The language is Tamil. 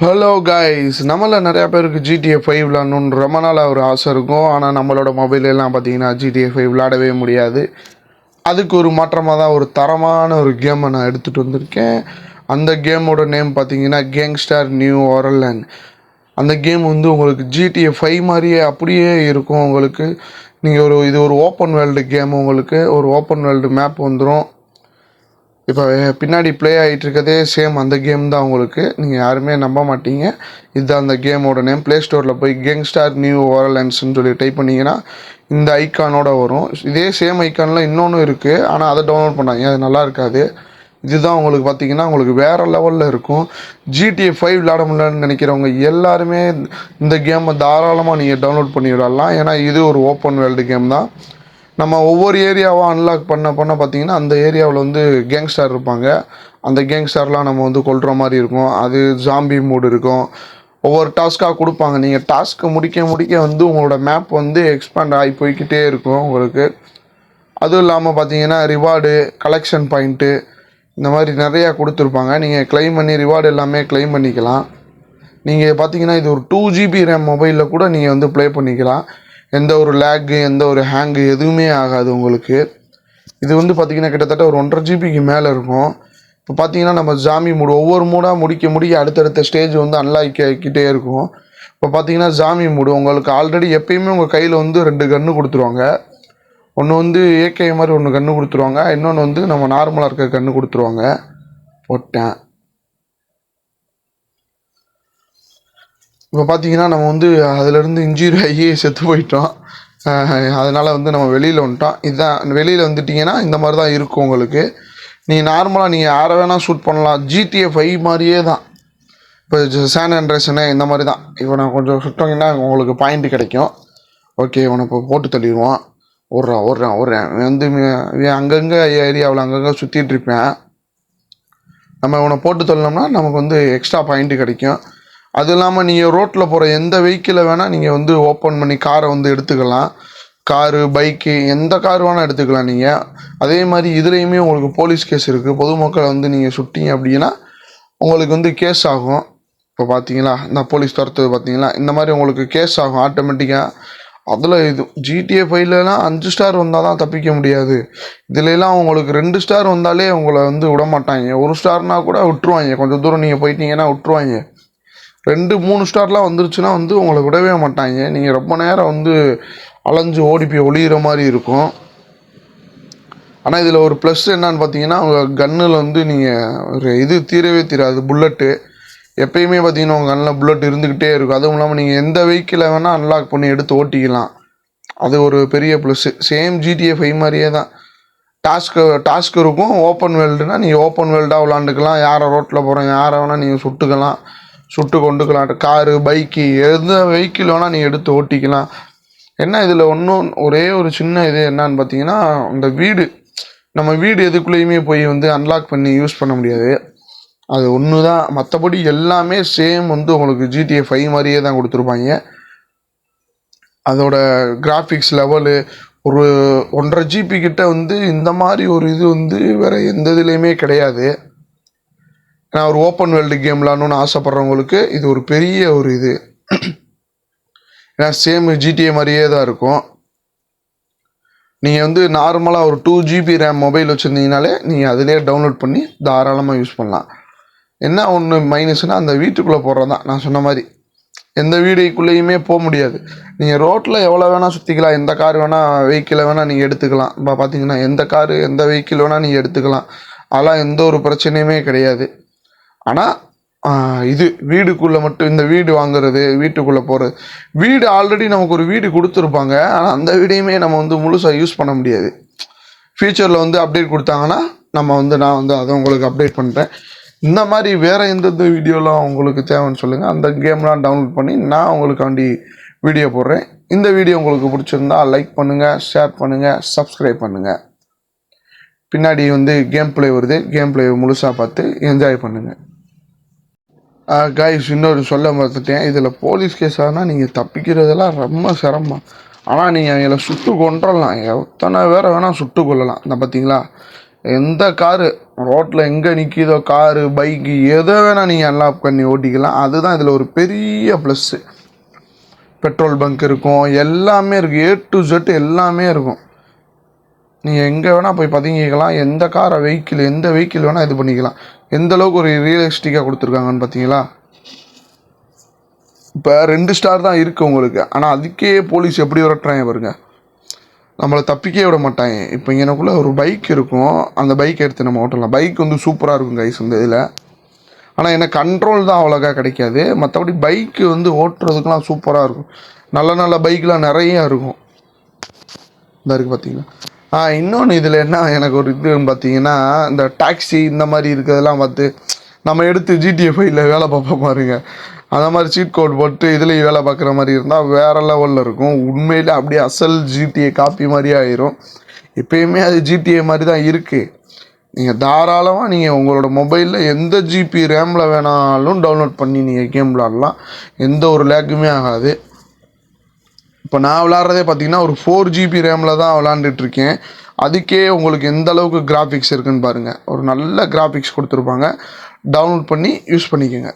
ஹலோ கைஸ் நம்மள நிறையா பேருக்கு ஜிடிஏ ஃபைவ் விளாடணுன்னு ரொம்ப நாளாக ஒரு ஆசை இருக்கும். ஆனால் நம்மளோட மொபைலெல்லாம் பார்த்தீங்கன்னா ஜிடிஏ ஃபைவ் விளாடவே முடியாது. அதுக்கு ஒரு மாற்றமாக தான் ஒரு தரமான ஒரு கேமை நான் எடுத்துகிட்டு வந்திருக்கேன். அந்த கேமோட நேம் பார்த்தீங்கன்னா கேங்ஸ்டார் நியூ ஒரலன் அந்த கேம் வந்து உங்களுக்கு ஜிடிஏ ஃபைவ் மாதிரியே அப்படியே இருக்கும் உங்களுக்கு. நீங்கள் ஒரு இது ஒரு ஓப்பன் வேர்ல்டு கேம் உங்களுக்கு. ஒரு ஓப்பன் வேர்ல்டு மேப் வந்துடும் இப்போ பின்னாடி ப்ளே ஆகிட்டு இருக்கதே சேம் அந்த கேம் தான் உங்களுக்கு. நீங்கள் யாருமே நம்ப மாட்டீங்க. இதுதான் அந்த கேமோட நேம் ப்ளே ஸ்டோரில் போய் கேங்ஸ்டார் நியூ ஓரலன்ஸ்னு சொல்லி டைப் பண்ணிங்கன்னா இந்த ஐக்கானோட வரும். இதே சேம் ஐக்கானில் இன்னொன்று இருக்குது ஆனால் அதை டவுன்லோட் பண்ணாங்க அது நல்லா இருக்காது. இதுதான் உங்களுக்கு பார்த்தீங்கன்னா உங்களுக்கு வேறு லெவலில் இருக்கும். ஜிடிஏ ஃபைவ் விளாட முடியலன்னு நினைக்கிறவங்க எல்லாருமே இந்த கேமை தாராளமாக நீங்கள் டவுன்லோட் பண்ணி விடலாம் ஏன்னா இது ஒரு ஓப்பன் வேர்ல்டு கேம் தான். நம்ம ஒவ்வொரு ஏரியாவாக அன்லாக் பண்ண பண்ண பார்த்தீங்கன்னா அந்த ஏரியாவில் வந்து கேங்ஸ்டார் இருப்பாங்க. அந்த கேங்ஸ்டார்லாம் நம்ம வந்து கொல்கிற மாதிரி இருக்கும். அது ஜாம்பி மூடு இருக்கும். ஒவ்வொரு டாஸ்க்காக கொடுப்பாங்க. நீங்கள் டாஸ்க்கு முடிக்க முடிக்க வந்து உங்களோட மேப் வந்து எக்ஸ்பேண்ட் ஆகி போய்க்கிட்டே இருக்கும் உங்களுக்கு. அதுவும் இல்லாமல் பார்த்தீங்கன்னா ரிவார்டு கலெக்ஷன் பாயிண்ட்டு இந்த மாதிரி நிறையா கொடுத்துருப்பாங்க. நீங்கள் க்ளைம் பண்ணி ரிவார்டு எல்லாமே கிளைம் பண்ணிக்கலாம். நீங்கள் பார்த்தீங்கன்னா இது ஒரு டூ ஜிபி ரேம் மொபைலில் கூட நீங்கள் வந்து ப்ளே பண்ணிக்கலாம். எந்த ஒரு லேக்கு எந்த ஒரு ஹேங்கு எதுவுமே ஆகாது உங்களுக்கு. இது வந்து பார்த்திங்கன்னா கிட்டத்தட்ட ஒரு ஒன்றரை ஜிபிக்கு மேலே இருக்கும். இப்போ பார்த்தீங்கன்னா நம்ம ஜாமி மூடு ஒவ்வொரு மூடாக முடிக்க முடிக்க அடுத்தடுத்த ஸ்டேஜ் வந்து அன்லாக் ஆகிக்கிட்டே இருக்கும். இப்போ பார்த்தீங்கன்னா ஜாமி மூடு உங்களுக்கு ஆல்ரெடி எப்பயுமே உங்கள் கையில் வந்து ரெண்டு கன்று கொடுத்துருவாங்க. ஒன்று வந்து ஏகே மாதிரி ஒன்று கன்று கொடுத்துருவாங்க. இன்னொன்று வந்து நம்ம நார்மலாக இருக்க கன்று கொடுத்துருவாங்க. போட்டேன். இப்போ பார்த்தீங்கன்னா நம்ம வந்து அதிலிருந்து இன்ஜூரி ஆகி செத்து போயிட்டோம். அதனால் வந்து நம்ம வெளியில் வந்துட்டோம். இதுதான் வெளியில் வந்துட்டிங்கன்னா இந்த மாதிரி தான் இருக்கும் உங்களுக்கு. நீங்கள் நார்மலாக நீங்கள் யாரை வேணால் ஷூட் பண்ணலாம். ஜிடிஏ ஃபைவ் மாதிரியே தான். இப்போ சேன் அண்ட்ரேஷனு இந்த மாதிரி தான். இப்போ நான் கொஞ்சம் சுட்டோங்கன்னா உங்களுக்கு பாயிண்ட் கிடைக்கும். ஓகே இவனை இப்போ போட்டு தள்ளிடுவோம் ஓடுறான் ஓடுறான் ஓடுறேன். வந்து அங்கங்கே ஏரியாவில் அங்கங்கே சுற்றிட்டு இருப்பேன். நம்ம இவனை போட்டு தள்ளினோம்னா நமக்கு வந்து எக்ஸ்ட்ரா பாயிண்ட்டு கிடைக்கும். அது இல்லாமல் நீங்கள் ரோட்டில் போகிற எந்த வெஹிக்கிளை வேணால் நீங்கள் வந்து ஓப்பன் பண்ணி காரை வந்து எடுத்துக்கலாம். காரு பைக்கு எந்த கார் வேணால் எடுத்துக்கலாம் நீங்கள் அதே மாதிரி இதுலேயுமே உங்களுக்கு போலீஸ் கேஸ் இருக்குது பொதுமக்களை வந்து நீங்கள் சுட்டிங்க அப்படின்னா உங்களுக்கு வந்து கேஸ் ஆகும். இப்போ பார்த்தீங்களா இந்த போலீஸ் துரத்துது பார்த்தீங்களா இந்த மாதிரி உங்களுக்கு கேஸ் ஆகும் ஆட்டோமேட்டிக்காக அதில் இது ஜிடிஏ ஃபைவ்லலாம் அஞ்சு ஸ்டார் வந்தால் தான் தப்பிக்க முடியாது. இதுலலாம் உங்களுக்கு ரெண்டு ஸ்டார் வந்தாலே உங்களை வந்து விட மாட்டாங்க ஒரு ஸ்டார்னால் கூட விட்டுருவாங்க. கொஞ்சம் தூரம் நீங்கள் போயிட்டீங்கன்னா விட்டுருவாங்க. ரெண்டு மூணு ஸ்டார்லாம் வந்துருச்சுன்னா வந்து உங்களை விடவே மாட்டாங்க. நீங்கள் ரொம்ப நேரம் வந்து அலைஞ்சு ஓடி போய் ஒளியிற மாதிரி இருக்கும். ஆனால் இதில் ஒரு ப்ளஸ் என்னன்னு பார்த்தீங்கன்னா உங்கள் கன்னில் வந்து நீங்கள் ஒரு இது தீரவே தீராது புல்லட்டு எப்பயுமே பார்த்தீங்கன்னா உங்கள் கண்ணில் புல்லட் இருந்துக்கிட்டே இருக்கும். அதுவும் இல்லாமல் நீங்கள் எந்த வெஹிக்கிளை வேணால் அன்லாக் பண்ணி எடுத்து ஓட்டிக்கலாம். அது ஒரு பெரிய ப்ளஸ்ஸு சேம் ஜிடிஏ ஃபைவ் மாதிரியே தான். டாஸ்க்கு டாஸ்க் இருக்கும். ஓப்பன் வேர்ல்டுனா நீங்கள் ஓப்பன் வேர்ல்டாக விளாண்டுக்கலாம். யாரை ரோட்டில் போகிறோம் யாரை வேணால் நீங்கள் சுட்டுக்கலாம். சுட்டு கொண்டுக்கலாம். காரு பைக்கு எந்த வெஹிக்கிள் வேணால் நீங்கள் எடுத்து ஓட்டிக்கலாம். என்ன இதில் ஒன்றும் ஒரே ஒரு சின்ன இது என்னன்னு பார்த்தீங்கன்னா இந்த வீடு நம்ம வீடு எதுக்குள்ளேயுமே போய் வந்து அன்லாக் பண்ணி யூஸ் பண்ண முடியாது. அது ஒன்று தான் மற்றபடி எல்லாமே சேம் வந்து உங்களுக்கு ஜிடிஏ ஃபைவ் மாதிரியே தான் கொடுத்துருப்பாங்க. அதோட கிராஃபிக்ஸ் லெவலு ஒரு ஒன்றரை ஜிபி கிட்ட வந்து இந்த மாதிரி ஒரு இது வந்து வேறு எந்த இதுலேயுமே கிடையாது. நான் ஒரு ஓப்பன் வேர்ல்டு கேம் விளாடணும்னு ஆசைப்பட்றவங்களுக்கு இது ஒரு பெரிய ஒரு இது. ஏன்னா சேம் ஜிடிஏ மாதிரியே தான் இருக்கும். நீங்கள் வந்து நார்மலாக ஒரு டூ ஜிபி ரேம் மொபைல் வச்சுருந்தீங்கனாலே நீங்கள் அதிலே டவுன்லோட் பண்ணி தாராளமாக யூஸ் பண்ணலாம். என்ன ஒன்று மைனஸ்னால் அந்த வீட்டுக்குள்ளே போடுறது தான். நான் சொன்ன மாதிரி. எந்த வீடுக்குள்ளேயுமே போக முடியாது. நீங்கள் ரோட்டில் எவ்வளோ வேணால் சுற்றிக்கலாம் எந்த கார் வேணால் வெஹிக்கிளை வேணால் நீங்கள் எடுத்துக்கலாம். இப்போ பார்த்தீங்கன்னா எந்த காரு எந்த வெஹிக்கிள் வேணால் நீங்கள் எடுத்துக்கலாம். அதெல்லாம் எந்த ஒரு பிரச்சனையுமே கிடையாது. ஆனால் இது வீடுக்குள்ளே மட்டும் இந்த வீடு வாங்குறது வீட்டுக்குள்ளே போகிறது வீடு ஆல்ரெடி நமக்கு ஒரு வீடு கொடுத்துருப்பாங்க. ஆனால் அந்த வீடையுமே நம்ம வந்து முழுசாக யூஸ் பண்ண முடியாது. ஃப்யூச்சரில் வந்து அப்டேட் கொடுத்தாங்கன்னா நம்ம வந்து நான் வந்து அதை உங்களுக்கு அப்டேட் பண்ணுறேன் இந்த மாதிரி வேறு எந்தெந்த வீடியோலாம் உங்களுக்கு தேவைன்னு சொல்லுங்கள் அந்த கேம்லாம் டவுன்லோட் பண்ணி நான் உங்களுக்காண்டி வீடியோ போடுறேன். இந்த வீடியோ உங்களுக்கு பிடிச்சிருந்தா லைக் பண்ணுங்கள் ஷேர் பண்ணுங்கள் சப்ஸ்கிரைப் பண்ணுங்கள் பின்னாடி வந்து கேம் ப்ளே வருது. கேம் பிளே முழுசாக பார்த்து என்ஜாய் பண்ணுங்கள் கைஸ் இன்னொரு சொல்ல மறுத்துட்டேன் இதில் போலீஸ் கேஸ் ஆனால் நீங்கள் தப்பிக்கிறதெல்லாம் ரொம்ப சிரமம். ஆனால் நீங்கள் அவங்கள சுட்டு கொண்டுடலாம் எத்தனை பேரை வேணால் சுட்டு கொள்ளலாம் இந்த பார்த்தீங்களா எந்த காரு? ரோட்டில் எங்கே நிற்கிதோ காரு பைக்கு எதை வேணால் நீங்கள் அன்லாப் பண்ணி ஓட்டிக்கலாம். அதுதான் இதில் ஒரு பெரிய ப்ளஸ்ஸு பெட்ரோல் பங்க் இருக்கும். எல்லாமே இருக்குது ஏ டு ஜெட் எல்லாமே இருக்கும். நீங்கள் எங்கே வேணால் போய் பதுங்கிக்கலாம். எந்த காரை வெஹிக்கிள் எந்த வெஹிக்கிள் வேணால் இது பண்ணிக்கலாம். எந்த அளவுக்கு ஒரு ரியலிஸ்டிக்காக கொடுத்துருக்காங்கன்னு பார்த்தீங்களா இப்போ ரெண்டு ஸ்டார் தான் இருக்குது உங்களுக்கு. ஆனால் அதுக்கே போலீஸ் எப்படி விரட்டுறாங்க பாருங்க. நம்மளை தப்பிக்கவே விட மாட்டாங்க. இப்போ எனக்குள்ளே ஒரு பைக் இருக்கும். அந்த பைக் எடுத்து நம்ம ஓட்டலாம். பைக் வந்து சூப்பராக இருக்கும் கைஸ் இந்த இதில். ஆனால் எனக்கு கண்ட்ரோல் தான் அவ்வளோக்கா கிடைக்காது. மற்றபடி பைக்கு வந்து ஓட்டுறதுக்கெலாம் சூப்பராக இருக்கும். நல்ல நல்ல பைக்லாம் நிறையா இருக்கும். இந்த இருக்குது பார்த்தீங்களா இன்னொன்று இதில் என்ன எனக்கு ஒரு இதுன்னு பார்த்தீங்கன்னா இந்த டாக்ஸி இந்த மாதிரி இருக்கிறதெல்லாம் பார்த்து நம்ம எடுத்து ஜிடிஎஃப்ஐயில் வேலை பார்ப்போம் பாருங்க. அந்த மாதிரி சீட் கோட் போட்டு இதுலேயும் வேலை பார்க்குற மாதிரி இருந்தால் வேறு லெவலில் இருக்கும். உண்மையில் அப்படியே அசல் ஜிடிஏ காப்பி மாதிரி ஆயிரும். எப்பயுமே அது ஜிடிஏ மாதிரி தான் இருக்குது நீங்கள் தாராளமாக நீங்கள் உங்களோட மொபைலில் எந்த ஜிபி ரேமில் வேணாலும் டவுன்லோட் பண்ணி நீங்கள் கேம் விளாடலாம் எந்த ஒரு லேக்குமே ஆகாது. இப்போ நான் விளாட்றதே பார்த்தீங்கன்னா ஒரு ஃபோர் ஜிபி ரேமில் தான் விளாண்டுட்டு இருக்கேன் அதுக்கே உங்களுக்கு எந்த அளவுக்கு கிராஃபிக்ஸ் இருக்குன்னு பாருங்கள் ஒரு நல்ல கிராஃபிக்ஸ் கொடுத்துருப்பாங்க. டவுன்லோட் பண்ணி யூஸ் பண்ணிக்கோங்க.